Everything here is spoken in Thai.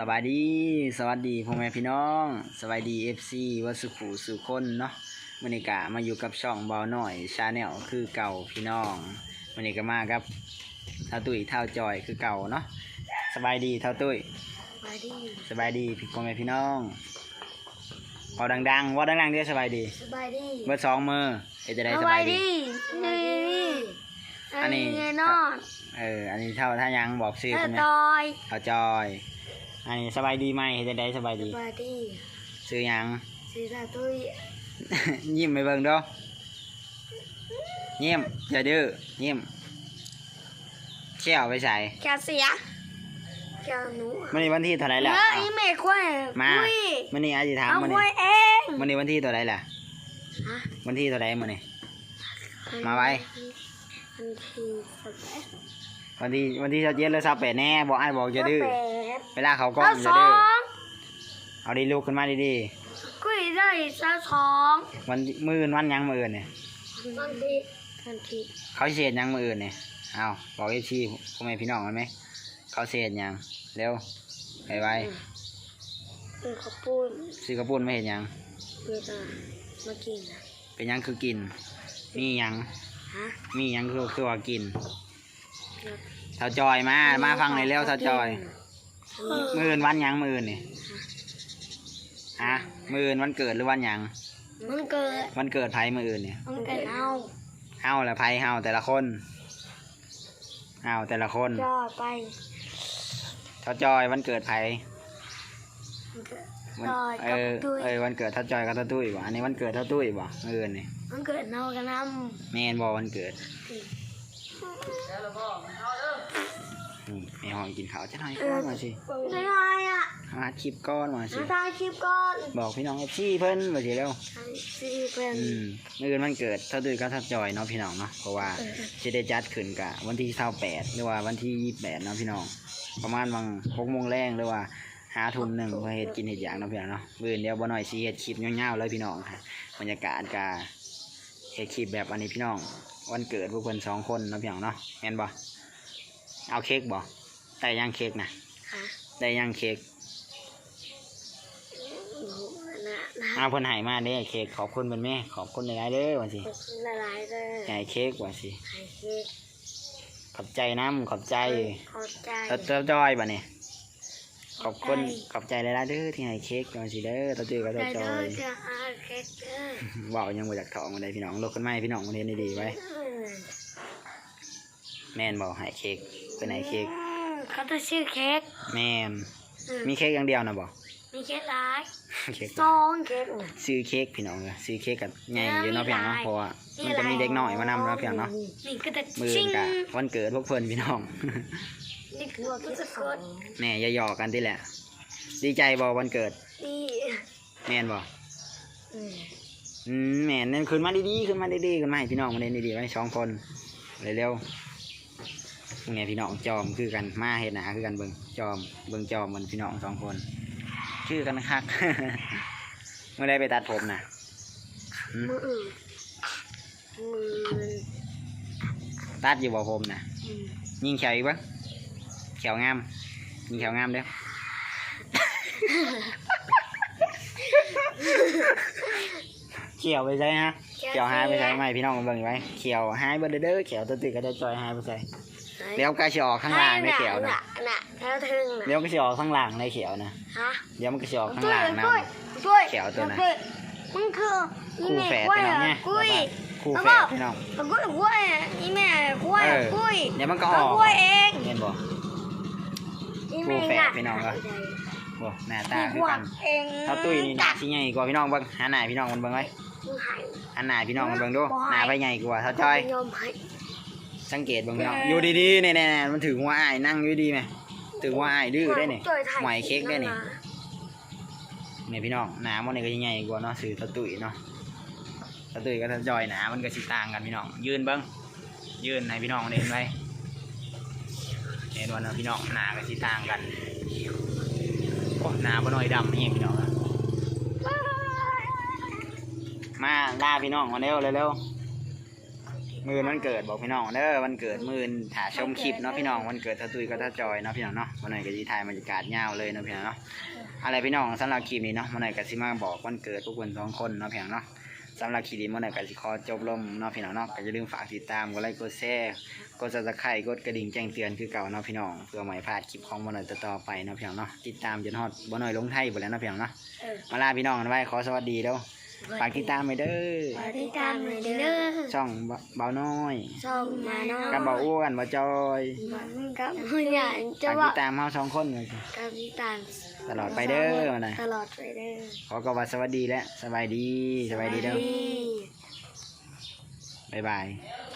สวัสดีสวัสดีพ่อแม่พี่น้อง สวัสดีเอฟซีวัดสุขุสุคนเนาะมันนี้กะมาอยู่กับช่องเบาหน่อยชาแนลคือเก่าพี่น้องมันนี้ก็มากับเท่าตุ้ยเท่าจอยคือเก่าเนาะสบายดีเท่าตุ้ยมาดีสบายดีพี่พ่อแม่พี่น้องเอาดังๆว่าดังๆเด้อสบายดีสบายดีเบิดสองมือเอจะได้สบายดีนี่อัอันนนี้นี้ไงนอนเอออันนี้เท่าถ้ายังบอกชื่อถ้าคนตนี้อยเท่าจอย อันนี้สบายดีไหมเอจะได้สบายสดีบายดีชื่อหยัง สีตาตุ้ยยิ้มไปเบิ่งเดูยิ้มอย่าดื้อยิ้มเชี่ยวไปใส่แกเสียแกหนูมันนี่วันที่เท่าไหรเอล่ะออ้าไอ้วแม่ควายมาคุยมันนี่อาจจะถามเอามันคุนี่ยเองมันนี่วันที่เท่าไหรล่ะ ฮะวันที่เท่าไหรมันนี่ มาไว้วันที่สิบแปด วันที่วันที่เช้าเย็นแล้วเช้าแปดแน่บอกไอ้บอกจะดื้อแปดเวลาเขากล้องแล้วจะสอดื้องเอาดีลูกขึ้นมาดีคุยได้แล้วสองๆวันมืออื่นวันหยังมืออื่นเนี่ยวันที่วันที่เขาเสียดหยังมืออื่นเนี่ยเอาบอกไอ้ที่พ่อแม่พี่น้องมันไหมเขาเสียดหยังเร็วไปไวเป็นข้าวปุ้นๆซื้อกระปุ้นไม่เห็นหยัง เวลามากินนะเป็นหยังคือกิน มีหยัง ฮะมีหยังคือคือว่ากินแล้ว เท่าจอยมา มาฟังในอยเร็วเท่าจอยเออมืออื่นวันหยังมืออื่นนี่ฮะมืออื่นวันเกิดหรือวันหยัง มันเกิดวันเกิดไผมืออื่นเนี่ยมันเกิดเอาเฮาและไผเฮาแต่ละคนเฮาแต่ละคนยอดไปเท่าจอยวันเกิดไผมันเกิด วันจอยเอกับอตุ้ย เออวันเกิดเท่าจอยกับเท่าตุ้ยบ่อันนี้วันเกิดเท่าตุ้ยบ่มืออื่นนี่มันเกิดเนากันน้แม่นบ่วันเกิด นี่แม่ห้องกินข้าวจะหน่อยก้อนมาสิำได้ไงอะมาคลิปก้อนมาสิมาถ่ายคลิปก่อนบอกพี่น้องเอฟซีเพิ่นมาสิเร็วถ่ายซีเพื่อนอืมเมื่อคืนวันเกิดเท่าตุ้ยก็ทัดจอยเนาะพี่น้องเนาะเพราะว่าจะได้จัดขึ้นกะวันที่เท่าแปดหรือว่าวันที่ยี่แปดเนาะพี่น้อง ประมาณบางหกโมงแรงหรือว่าหาทุ่มหนึ่งเพื่อเฮ็ดกินเฮ็ดอย่างเนาะพี่น้องเนาะมื่นเดียวบ่หน่อยสิเฮ็ดคลิปยาวๆเลยพี่น้องค่ะบรรยากาศกา เฮ็ดคลิปแบบอันนี้พี่น้อง วันเกิดพวกเพิ่นสองคนเนาะพี่น้องเนาะแม่นบ่เอาเค้กบ่ได้ยังเค้กนะฮะได้ยังเค้กนะนะเอาเพิ่นให้มาเด้เค้กขอบคุณเพิ่นแม่ขอบคุณหลายๆเด้อว่าสิขอบคุณหลายๆเลยให้เค้กว่าสิถ่ายคลิปขอบใจน้ำขอบใจขอบใจตาเจ้าจ้อยบ่เนี่ย ขอบคุณขอบใจหลายๆเด้อที่ให้เค้กมาสิเด้อตาตื้อกับได้ตาเลจ้อยยจะหาเค้กเด้อเว้ายังบ่อยากถองมาได้พี่น้องลกขึ้นมาให้พี่น้องมาเรียนดีๆไว้อืมแม่นบอกให้เค้กเป็นให้เค้กอืมเขาจะชื่อเค้กแม่นอืมมีเค้กอย่างเดียวนะบ่ มีเค้กหลายเค้กสองเค้กน่ะ ซื้อเค้กพี่น้องเลยซื้อเค้กกับใหญ่อยู่เนาะมีพี่น้องหลาเนาะยเพราะว่ามันจะมีเด็กน้อยมานำเนาะพี่น้องเนาะนี่ก็จะมือชิงกะวันเกิดพวกเพิ่นพี่น้อง นี่คือว่าก็จะกดแม่อย่าหยอกกันติแหละ ดีใจบ่วันเกิด นี่แม่นบ่อืมอืมแม่นนั่นขึ้นมาดีๆขึ้นมาดีๆขึ้นมาให้พี่น้องมาเล่นดีๆไว้สองคนเร็วๆพวกนี้พี่น้องจอมคือกันมาเฮ็ดหนาคือกันเบิ่งจอมเบิ่งจอมมันพี่น้องสองคน ชื่อกันคักเมื่อได้ไปตัดผมนะหืมมืออื่นมือตัดอยู่บ่ผมนะอืมยิงแขวอีกบ้างแขวงาม ยิงแขวงามเด้อเขียวไปใช่ฮะเขียวหายไปใช่ไหมพี่น้องมาเบิ่งไว้เขียวหายเบิดเด้อเขียวตัวติดก็จะจอยหายไปใส่ เดี๋ยวก็สิออกข้างล่างในเขียวนะน่ะน่ะแล้วถึงน่ะเดี๋ยวก็สิออกข้างล่างในเขียวนะฮะเดี๋ยวมันก็สิออกข้างช่วยล่างนะช่วยช่วยเขียวตัวไหนช่มึงคือคู่แฝดพี่น้องเนี่ยกุ้ยคู่แฝดพี่น้องมันก็กล้วยนี่แม่กล้วยเออกล้วยเดี๋ยวมันก็ออกกล้วยเองเห็นบ่นี่คู่แม่แฝดน่ะพี่น้องเหรอโอ้หน้าตานี่คืกอล้วยกันเองเท่าตุ้ยนี่หน้าสิใหญ่กว่าพี่น้องเบิ่งหาหน้าพี่น้องมันเบิ่งไว้มึงหายหันหน้าพี่น้องมันเบิ่งดูบ่ให้หน้าไปใหญ่กว่าเท่าจอยยอมให้ สังเกตเบิ่งพี่น้องเออออยู่ดีๆแน่ๆมันถึงว่าอ้ายนั่งอยู่ดีไหมถึงว่าอ้ายดื้อได้นี่ช่วยถ่ายหมอยเค้กได้นี่ะนี่พี่น้องหน้ามันนี่ก็จะใหญ่กว่าเนาะสื่อเท่าตุ้ยเนาะเท่าตุ้ยกับเท่าจอยหน้ามันก็สิต่างกันพี่น้อง ยืนเบิ่งยืนให้พี่น้องเห็นไว้เห็นว่าเนาะพี่น้องหน้าก็สิต่างกันโอ้หน้าบ่น้อยดำนี่พี่น้องอะมาล่าพี่น้องมาเร็วเร็วๆ มือวันเกิดบอกพี่น้องเด้อวันเกิดมือถ่าชมคลิปเนาะพี่น้องวันเกิดตาตุยก็ตาจอยเนาะพี่น้องเนาะวันไหนก็ดีถ่ายบรรยากาศยาวเลยเนาะพี่น้องเนาะอะไรพี่น้องสำหรับคลิปนี้เนาะวันไหนก็สิมาบอกวันเกิดทุกคนสองคนเนาะพี่น้องเนาะสำหรับคลิปนี้วันไหนก็สิขอจบลงเนาะพี่น้องเนาะก็อย่าลืมฝากติดตามกดไลค์กดแชร์กดซับสไครต์กดกระดิ่งแจ้งเตือนคือเก่าเนาะพี่น้องเพื่อไม่พลาดคลิปของวันไหนต่อๆไปเนาะพี่น้องเนาะติดตามจนฮอดวันไหนลงไทยหมดแล้วเนาะพี่น้องเนาะเออมาลาพี่น้องกันไว้ขอสวัสดีเด้อ ฝากติดตามไปเด้อฝากติดตามหน่อยเด้อช่องเบเบาน้อยช่องมาน้อยกับเบาอ้วนเบาจอยมันกับมันอยากจะฝากว่าติดตามเฮาสองคนเลยกับติดตามตลอดไปเด้อมาหน่อยตลอดไปเด้อขอกว่าสวัสดีและสบายดีสบายดีเด้อดีบ๊ายบายบ